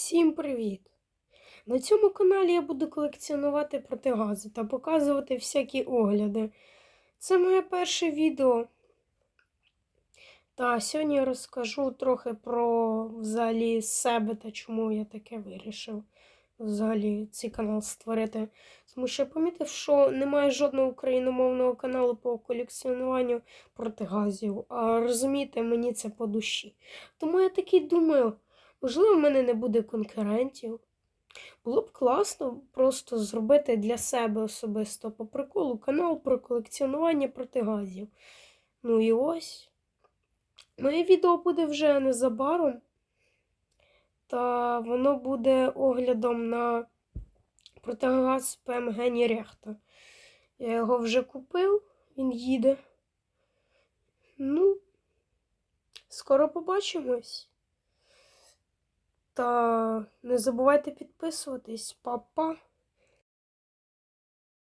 Всім привіт! На цьому каналі я буду колекціонувати протигази та показувати всякі огляди. Це моє перше відео. Та сьогодні я розкажу трохи про взагалі себе та чому я таке вирішив взагалі цей канал створити. Тому що я помітив, що немає жодного україномовного каналу по колекціонуванню протигазів. А розумієте, мені це по душі. Тому я такий думаю. Можливо, в мене не буде конкурентів. Було б класно просто зробити для себе особисто по приколу канал про колекціонування протигазів. Ну і ось. Моє відео буде вже незабаром. Та воно буде оглядом на протигаз ПМГ Нірехта. Я його вже купив, він їде. Ну, скоро побачимось. Та не забувайте підписуватись, Па-па!